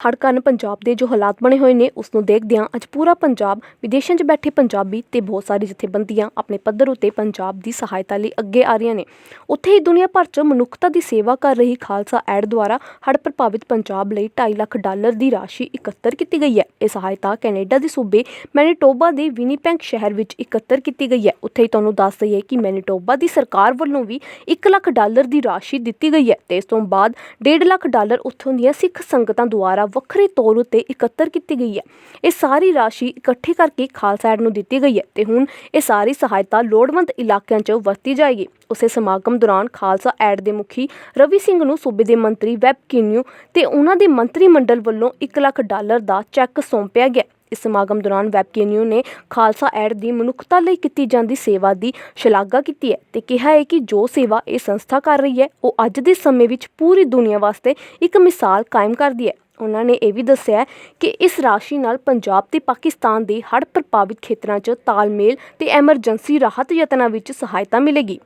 ਹੜ੍ਹ ਕਾਰਨ ਪੰਜਾਬ ਦੇ ਜੋ ਹਾਲਾਤ ਬਣੇ ਹੋਏ ਨੇ ਉਸ ਨੂੰ ਦੇਖਦਿਆਂ ਅੱਜ ਪੂਰਾ ਪੰਜਾਬ ਵਿਦੇਸ਼ਾਂ 'ਚ ਬੈਠੇ ਪੰਜਾਬੀ ਤੇ ਬਹੁਤ ਸਾਰੀ ਜਥੇਬੰਦੀਆਂ ਆਪਣੇ ਪੱਧਰ ਉਤੇ ਪੰਜਾਬ ਦੀ ਸਹਾਇਤਾ ਲਈ ਅੱਗੇ ਆ ਰਹੀਆਂ ਨੇ। ਉੱਥੇ ਹੀ ਦੁਨੀਆ ਭਰ 'ਚ ਮਨੁੱਖਤਾ ਦੀ ਸੇਵਾ ਕਰ ਰਹੀ ਖਾਲਸਾ ਐਡ ਦੁਆਰਾ ਹੜ੍ਹ ਪ੍ਰਭਾਵਿਤ ਪੰਜਾਬ ਲਈ 2.5 ਲੱਖ ਡਾਲਰ ਦੀ ਰਾਸ਼ੀ ਇਕੱਤਰ ਕੀਤੀ ਗਈ ਹੈ। ਇਹ ਸਹਾਇਤਾ ਕੈਨੇਡਾ ਦੇ ਸੂਬੇ ਮੈਨੀਟੋਬਾ ਦੇ ਵਿਨੀਪੈਂਕ ਸ਼ਹਿਰ ਵਿੱਚ ਇਕੱਤਰ ਕੀਤੀ ਗਈ ਹੈ। ਉੱਥੇ ਹੀ ਤੁਹਾਨੂੰ ਦੱਸ ਦਈਏ ਕਿ ਮੈਨੀਟੋਬਾ ਦੀ ਸਰਕਾਰ ਵੱਲੋਂ ਵੀ 1 ਲੱਖ ਡਾਲਰ ਦੀ ਰਾਸ਼ੀ ਦਿੱਤੀ ਗਈ ਹੈ ਤੇ ਇਸ ਤੋਂ ਬਾਅਦ 1.5 ਲੱਖ ਡਾਲਰ ਉੱਥੋਂ ਦੀਆਂ ਸਿੱਖ ਸੰਗਤਾਂ ਦੁਆਰਾ ਵੱਖਰੇ ਤੌਰ ਉੱਤੇ ਇਕੱਤਰ ਕੀਤੀ ਗਈ ਹੈ। ਇਹ ਸਾਰੀ ਰਾਸ਼ੀ ਇਕੱਠੀ ਕਰਕੇ ਖਾਲਸਾ ਐਡ ਨੂੰ ਦਿੱਤੀ ਗਈ ਹੈ ਤੇ ਹੁਣ ਇਹ ਸਾਰੀ ਸਹਾਇਤਾ ਲੋੜਵੰਦ ਇਲਾਕਿਆਂ 'ਚ ਵਰਤੀ ਜਾਏਗੀ। ਉਸੇ ਸਮਾਗਮ ਦੌਰਾਨ ਖਾਲਸਾ ਐਡ ਦੇ ਮੁਖੀ ਰਵੀ ਸਿੰਘ ਨੂੰ ਸੂਬੇ ਦੇ ਮੰਤਰੀ ਵੈਬ ਕਿਨਿਊ ਤੇ ਉਹਨਾਂ ਦੇ ਮੰਤਰੀ ਮੰਡਲ ਵੱਲੋਂ 1 ਲੱਖ ਡਾਲਰ ਦਾ ਚੈੱਕ ਸੌਂਪਿਆ ਗਿਆ। ਇਸ ਸਮਾਗਮ ਦੌਰਾਨ ਵੈਬ ਕਿਨਿਊ ਨੇ ਖਾਲਸਾ ਐਡ ਦੀ ਮਨੁੱਖਤਾ ਲਈ ਕੀਤੀ ਜਾਂਦੀ ਸੇਵਾ ਦੀ ਸ਼ਲਾਘਾ ਕੀਤੀ ਹੈ ਤੇ ਕਿਹਾ ਹੈ ਕਿ ਜੋ ਸੇਵਾ ਇਹ ਸੰਸਥਾ ਕਰ ਰਹੀ ਹੈ, ਉਹ ਅੱਜ ਦੇ ਸਮੇਂ ਵਿੱਚ ਪੂਰੀ ਦੁਨੀਆ ਵਾਸਤੇ ਇੱਕ ਮਿਸਾਲ ਕਾਇਮ ਕਰਦੀ ਹੈ। ਉਹਨਾਂ ਨੇ ਇਹ ਵੀ ਦੱਸਿਆ ਕਿ ਇਸ ਰਾਸ਼ੀ ਨਾਲ ਪੰਜਾਬ ਤੇ ਪਾਕਿਸਤਾਨ ਦੇ ਹੜ੍ਹ ਪ੍ਰਭਾਵਿਤ ਖੇਤਰਾਂ 'ਚ ਤਾਲਮੇਲ ਤੇ ਐਮਰਜੈਂਸੀ ਰਾਹਤ ਯਤਨਾਂ ਵਿੱਚ ਸਹਾਇਤਾ ਮਿਲੇਗੀ।